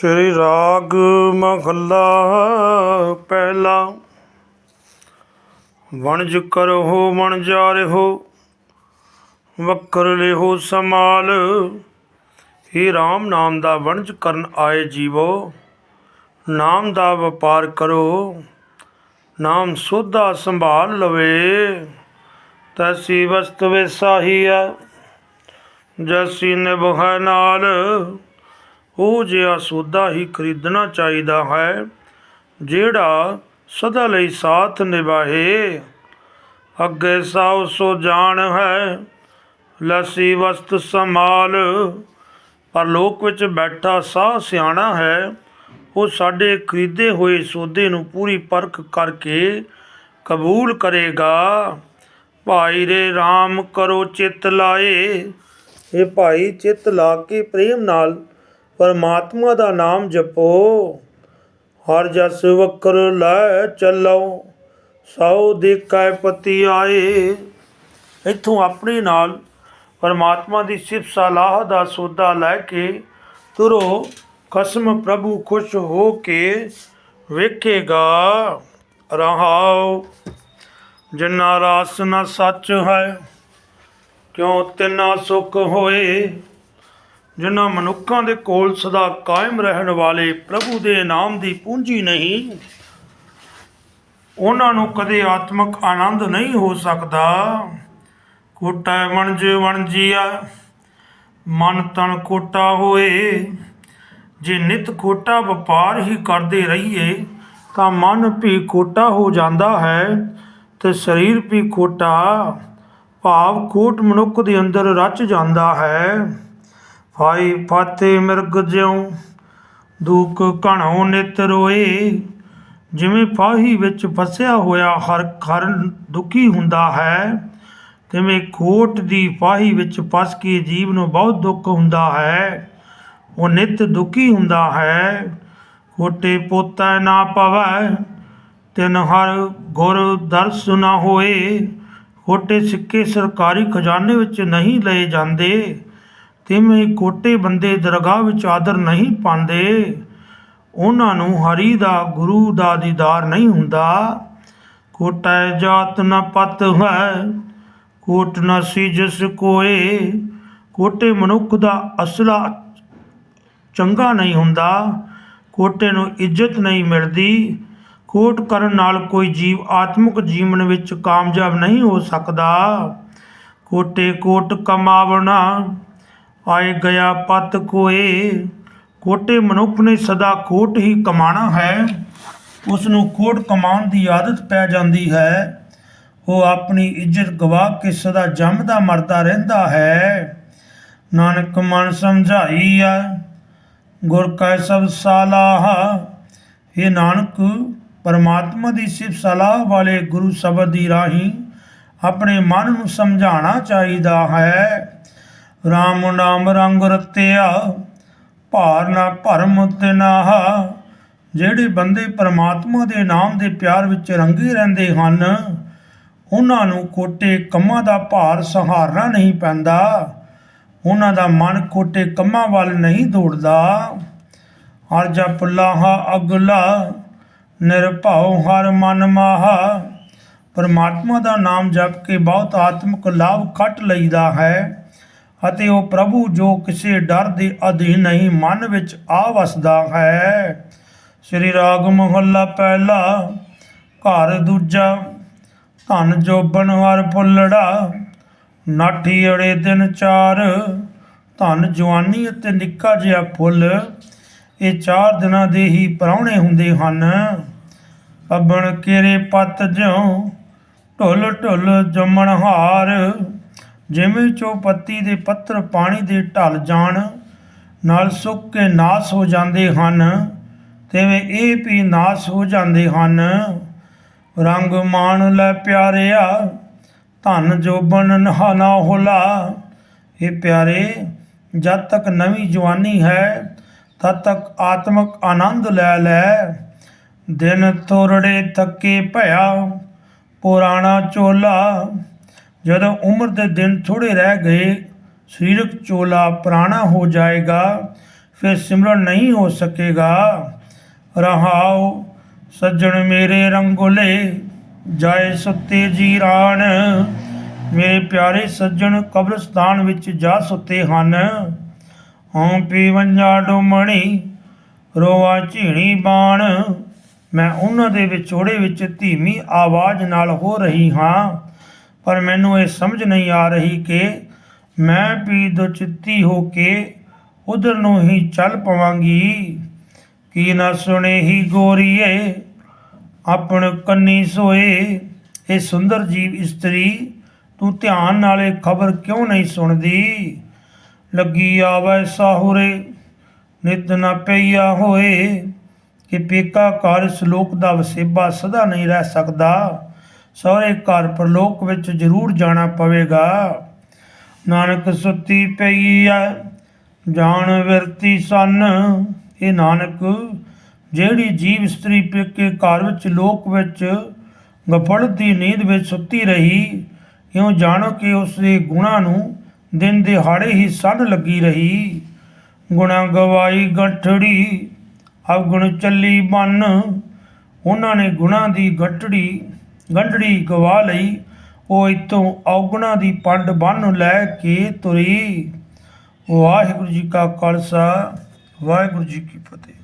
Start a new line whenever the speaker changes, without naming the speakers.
ਸ੍ਰੀ ਰਾਗ ਮਹੱਲਾ ਪਹਿਲਾ। ਵਣਜ ਕਰੋ ਮਣ ਜਾ ਰਹੋ ਵਕਰ ਲਿਹੋ ਸਮਾਲ ਹੀ RAM ਨਾਮ ਦਾ ਵਣਜ ਕਰਨ ਆਏ ਜੀਵੋ, ਨਾਮ ਦਾ ਵਪਾਰ ਕਰੋ, ਨਾਮ ਸੋਧਾ ਸੰਭਾਲ ਲਵੇ। ਤੈਸੀ ਵਸਤ ਵਿਸਾਹੀ ਹੈ ਜੈਸੀ ਨਿਭੈ ਨਾਲ। ਉਹ ਜਿਹਾ ਸੌਦਾ ਹੀ ਖਰੀਦਣਾ ਚਾਹੀਦਾ ਹੈ, ਜਿਹੜਾ ਸਦਾ ਲਈ ਸਾਥ ਨਿਭਾਏ। ਅੱਗੇ ਸਾਉ ਸੋ ਜਾਣ ਹੈ, ਲਸੀ ਵਸਤ ਸੰਭਾਲ। ਪਰ ਲੋਕ ਵਿੱਚ ਬੈਠਾ ਸਾਹ ਸਿਆਣਾ ਹੈ, ਉਹ ਸਾਡੇ ਖਰੀਦੇ ਹੋਏ ਸੌਦੇ ਨੂੰ ਪੂਰੀ ਪਰਖ ਕਰਕੇ ਕਬੂਲ ਕਰੇਗਾ। ਭਾਈ ਰੇ RAM ਕਰੋ ਚਿੱਤ ਲਾਏ। ਇਹ ਭਾਈ ਚਿੱਤ ਲਾ ਕੇ ਪ੍ਰੇਮ ਨਾਲ ਪਰਮਾਤਮਾ ਦਾ ਨਾਮ ਜਪੋ। ਹਰ ਜਸ ਵਕਰ ਲੈ ਚੱਲੋ। ਸੌ ਦੇਖੈ ਪਤੀ ਆਏ। ਇੱਥੋਂ ਆਪਣੇ ਨਾਲ ਪਰਮਾਤਮਾ ਦੀ ਸਿਫਤ ਸਲਾਹ ਦਾ ਸੌਦਾ ਲੈ ਕੇ ਤੁਰੋ। ਕਸਮ ਪ੍ਰਭੂ ਖੁਸ਼ ਹੋ ਕੇ ਵੇਖੇਗਾ। ਰਹਾਉ ਜਿਨਾ ਰਾਸ ਨਾ ਸੱਚ ਹੈ, ਕਿਉ ਤਿਨਾ ਸੁਖ ਹੋਏ? ਜਿਨ੍ਹਾਂ ਮਨੁੱਖਾਂ ਦੇ ਕੋਲ ਸਦਾ ਕਾਇਮ ਰਹਿਣ ਵਾਲੇ ਪ੍ਰਭੂ ਦੇ ਨਾਮ ਦੀ ਪੂੰਜੀ ਨਹੀਂ, ਉਹਨਾਂ ਨੂੰ ਕਦੇ ਆਤਮਿਕ ਆਨੰਦ ਨਹੀਂ ਹੋ ਸਕਦਾ। ਕੋਟਾ ਵਣਜ ਵਣਜੀਆ, ਮਨ ਤਨ ਕੋਟਾ ਹੋਏ। ਜੇ ਨਿਤ ਖੋਟਾ ਵਪਾਰ ਹੀ ਕਰਦੇ ਰਹੀਏ, ਤਾਂ ਮਨ ਵੀ ਖੋਟਾ ਹੋ ਜਾਂਦਾ ਹੈ ਤੇ ਸਰੀਰ ਵੀ ਖੋਟਾ ਭਾਵ ਖੋਟ ਮਨੁੱਖ ਦੇ ਅੰਦਰ ਰਚ ਜਾਂਦਾ ਹੈ। ਫਾਈ ਫਾਤੇ ਮਿਰਗ ਜਿਉ, ਦੁੱਖ ਘਣੋ ਨਿਤ ਰੋਏ। ਜਿਵੇਂ ਫਾਹੀ ਵਿੱਚ ਫਸਿਆ ਹੋਇਆ ਹਰ ਹਰ ਦੁਖੀ ਹੁੰਦਾ ਹੈ, ਤਿਵੇਂ ਖੋਟ ਦੀ ਫਾਹੀ ਵਿੱਚ ਫਸ ਕੇ ਜੀਵ ਨੂੰ ਬਹੁਤ ਦੁੱਖ ਹੁੰਦਾ ਹੈ। ਉਹ ਨਿਤ ਦੁਖੀ ਹੁੰਦਾ ਹੈ, ਖੋਟੇ ਪੋਤਾ ਨਾ ਪਵੈ, ਤਿਨ ਹਰ ਗੁਰ ਦਰਸ ਨਾ ਹੋਏ। ਖੋਟੇ ਸਿੱਕੇ ਸਰਕਾਰੀ ਖਜ਼ਾਨੇ ਵਿੱਚ ਨਹੀਂ ਲਏ ਜਾਂਦੇ। ਤਿਵੇਂ ਕੋਟੇ ਬੰਦੇ ਦਰਗਾਹ ਵਿੱਚ ਆਦਰ ਨਹੀਂ ਪਾਉਂਦੇ। ਉਹਨਾਂ ਨੂੰ ਹਰੀ ਦਾ, ਗੁਰੂ ਦਾ ਦੀਦਾਰ ਨਹੀਂ ਹੁੰਦਾ। ਕੋਟਾ ਜਾਤ ਨ ਪਤ ਹੈ, ਕੋਟ ਨ ਸੀਜਸ ਕੋਏ। ਕੋਟੇ ਮਨੁੱਖ ਦਾ ਅਸਲਾ ਚੰਗਾ ਨਹੀਂ ਹੁੰਦਾ। ਕੋਟੇ ਨੂੰ ਇੱਜ਼ਤ ਨਹੀਂ ਮਿਲਦੀ। ਕੋਟ ਕਰਨ ਨਾਲ ਕੋਈ ਜੀਵ ਆਤਮਿਕ ਜੀਵਨ ਵਿੱਚ ਕਾਮਯਾਬ ਨਹੀਂ ਹੋ ਸਕਦਾ। ਕੋਟੇ ਕੋਟ ਕਮਾਵਣਾ ਆਏ ਗਿਆ ਪਤ ਕੋਏ, ਕੋਟੇ ਮਨੁੱਖ ਨੇ ਸਦਾ ਖੋਟ ਹੀ ਕਮਾਣਾ ਹੈ। ਉਸ ਨੂੰ ਖੋਟ ਕਮਾਉਣ ਦੀ ਆਦਤ ਪੈ ਜਾਂਦੀ ਹੈ। ਉਹ ਆਪਣੀ ਇੱਜ਼ਤ ਗਵਾ ਕੇ ਸਦਾ ਜੰਮਦਾ ਮਰਦਾ ਰਹਿੰਦਾ ਹੈ। ਨਾਨਕ ਮਨ ਸਮਝਾਈ ਆ, ਗੁਰ ਕੈ ਸਭ ਸਲਾਹ। ਇਹ ਨਾਨਕ, ਪਰਮਾਤਮਾ ਦੀ ਸਿਫਤ ਸਲਾਹ ਵਾਲੇ ਗੁਰੂ ਸ਼ਬਦ ਦੀ ਰਾਹੀਂ ਆਪਣੇ ਮਨ ਨੂੰ ਸਮਝਾਉਣਾ ਚਾਹੀਦਾ ਹੈ। RAM ਨਾਮ ਰੰਗ ਰਤਿਆ, ਭਾਰ ਨਾ ਭਰਮ ਤਿਨਾਹ ਜਿਹੜੇ ਬੰਦੇ ਪਰਮਾਤਮਾ ਦੇ ਨਾਮ ਦੇ ਪਿਆਰ ਵਿੱਚ ਰੰਗੇ ਰਹਿੰਦੇ ਹਨ, ਉਹਨਾਂ ਨੂੰ ਖੋਟੇ ਕੰਮਾਂ ਦਾ ਭਾਰ ਸਹਾਰਨਾ ਨਹੀਂ ਪੈਂਦਾ। ਉਹਨਾਂ ਦਾ ਮਨ ਖੋਟੇ ਕੰਮਾਂ ਵੱਲ ਨਹੀਂ ਦੌੜਦਾ। ਹਰ ਜਪ ਲਾਹਾ ਅਗਲਾ, ਨਿਰਭਉ ਹਰ ਮਨ ਮਾਹਾ। ਪਰਮਾਤਮਾ ਦਾ ਨਾਮ ਜਪ ਕੇ ਬਹੁਤ ਆਤਮਿਕ ਲਾਭ ਖੱਟ ਲਈਦਾ ਹੈ। ਅਤੇ ਉਹ ਪ੍ਰਭੂ ਜੋ ਕਿਸੇ ਡਰ ਦੇ ਅਧੀਨ ਨਹੀਂ, ਮਨ ਵਿੱਚ ਆ ਵਸਦਾ ਹੈ। ਸ੍ਰੀ ਰਾਗ ਮਹੱਲਾ ਪਹਿਲਾ, ਘਰ ਦੂਜਾ, ਧਨ ਜੋਬਨ ਹਰ ਫੁੱਲੜਾ ਨਾਠੀ ਅੜੇ ਦਿਨ ਚਾਰ, ਧਨ ਜਵਾਨੀ ਅਤੇ ਨਿੱਕਾ ਜਿਹਾ ਫੁੱਲ, ਇਹ ਚਾਰ ਦਿਨਾਂ ਦੇ ਹੀ ਪ੍ਰਾਹੁਣੇ ਹੁੰਦੇ ਹਨ। ਪੱਬਣ ਕੇਰੇ ਪੱਤ ਜਿਉ ਢੁੱਲ ਢੁੱਲ ਜੰਮਣ ਹਾਰ ਜਿਵੇਂ ਚੌਪੱਤੀ ਦੇ ਪੱਤਰ ਪਾਣੀ ਦੇ ਢਲ ਜਾਣ, ਨਾਲ ਸੁੱਕ ਕੇ ਨਾਸ ਹੋ ਜਾਂਦੇ ਹਨ, ਤਿਵੇਂ ਇਹ ਵੀ ਨਾਸ ਹੋ ਜਾਂਦੇ ਹਨ। ਰੰਗ ਮਾਣ ਲੈ ਪਿਆਰਿਆ, ਧਨ ਜੋਬਨ ਨਹਾਨਾ ਹੋਲਾ। ਇਹ ਪਿਆਰੇ, ਜਦ ਤੱਕ ਨਵੀਂ ਜਵਾਨੀ ਹੈ, ਤਦ ਤੱਕ ਆਤਮਿਕ ਆਨੰਦ ਲੈ ਲੈ। ਦਿਨ ਤੋਰੜੇ ਥੱਕੇ ਭਇਆ, ਪੁਰਾਣਾ ਚੋਲਾ। ਜਦੋਂ ਉਮਰ ਦੇ ਦਿਨ ਥੋੜੇ ਰਹਿ ਗਏ, ਸਰੀਰਕ ਚੋਲਾ ਪੁਰਾਣਾ ਹੋ ਜਾਏਗਾ, ਫਿਰ ਸਿਮਰਨ ਨਹੀਂ ਹੋ ਸਕੇਗਾ। ਰਹਾਉ ਸੱਜਣ ਮੇਰੇ ਰੰਗੋਲੇ, ਜਾਏ ਸੁੱਤੇ ਜੀਰਾਨ। ਮੇਰੇ ਪਿਆਰੇ ਸੱਜਣ ਕਬਰਸਤਾਨ ਵਿੱਚ ਜਾ ਸੁੱਤੇ ਹਨ। ਹਉ ਪੀਵੰਜਾ ਡੋਮਣੀ ਰੋਆ ਝੀਣੀ ਬਾਣ। ਮੈਂ ਉਹਨਾਂ ਦੇ ਵਿਛੋੜੇ ਵਿੱਚ ਧੀਮੀ ਆਵਾਜ਼ ਨਾਲ ਹੋ ਰਹੀ ਹਾਂ। ਪਰ ਮੈਨੂੰ ਇਹ ਸਮਝ ਨਹੀਂ ਆ ਰਹੀ ਕਿ ਮੈਂ ਵੀ ਦੁਚਿੱਤੀ ਹੋ ਕੇ ਉਧਰ ਨੂੰ ਹੀ ਚੱਲ ਪਵਾਂਗੀ। ਕੀ ਨਾ ਸੁਣੇ ਹੀ ਗੋਰੀਏ, ਆਪਣ ਕੰਨੀ ਸੋਏ। ਇਹ ਸੁੰਦਰ ਜੀਵ ਇਸਤਰੀ, ਤੂੰ ਧਿਆਨ ਨਾਲ ਇਹ ਖਬਰ ਕਿਉਂ ਨਹੀਂ ਸੁਣਦੀ? ਲੱਗੀ ਆਵੈ ਸਾਹੁਰੇ, ਨਿਤ ਨਾ ਪਈਆ ਹੋਏ। ਕਿ ਪੇਕਾ ਘਰ ਇਸ ਲੋਕ ਦਾ ਵਸੇਬਾ ਸਦਾ ਨਹੀਂ ਰਹਿ ਸਕਦਾ। ਸਹੁਰੇ ਘਰ ਪਰਲੋਕ ਵਿੱਚ ਜ਼ਰੂਰ ਜਾਣਾ ਪਵੇਗਾ। ਨਾਨਕ ਸੁੱਤੀ ਪਈ ਐ, ਜਾਣ ਵਿਰਤੀ ਸਨ। ਇਹ ਨਾਨਕ, ਜਿਹੜੀ ਜੀਵ ਇਸਤਰੀ ਪੇਕੇ ਘਰ ਵਿੱਚ ਲੋਕ ਵਿੱਚ ਗਫਲਤ ਦੀ ਨੀਂਦ ਵਿੱਚ ਸੁੱਤੀ ਰਹੀ, ਇਉਂ ਜਾਣੋ ਕਿ ਉਸ ਦੇ ਗੁਣਾਂ ਨੂੰ ਦਿਨ ਦਿਹਾੜੇ ਹੀ ਸੰਨ ਲੱਗੀ ਰਹੀ। ਗੁਣਾ ਗਵਾਈ ਗਠੜੀ, ਅਵਗੁਣ ਚੱਲੀ ਬੰਨ, ਉਹਨਾਂ ਨੇ ਗੁਣਾ ਦੀ ਗਠੜੀ ਗੰਢੜੀ ਗਵਾ ਲਈ, ਉਹ ਇਤੋਂ ਔਗਣਾ ਦੀ ਪੰਡ ਬੰਨ ਲੈ ਕੇ ਤੁਰੀ। ਵਾਹਿਗੁਰੂ ਜੀ ਕਾ ਖਾਲਸਾ, ਵਾਹਿਗੁਰੂ ਜੀ ਕੀ ਫਤਿਹ।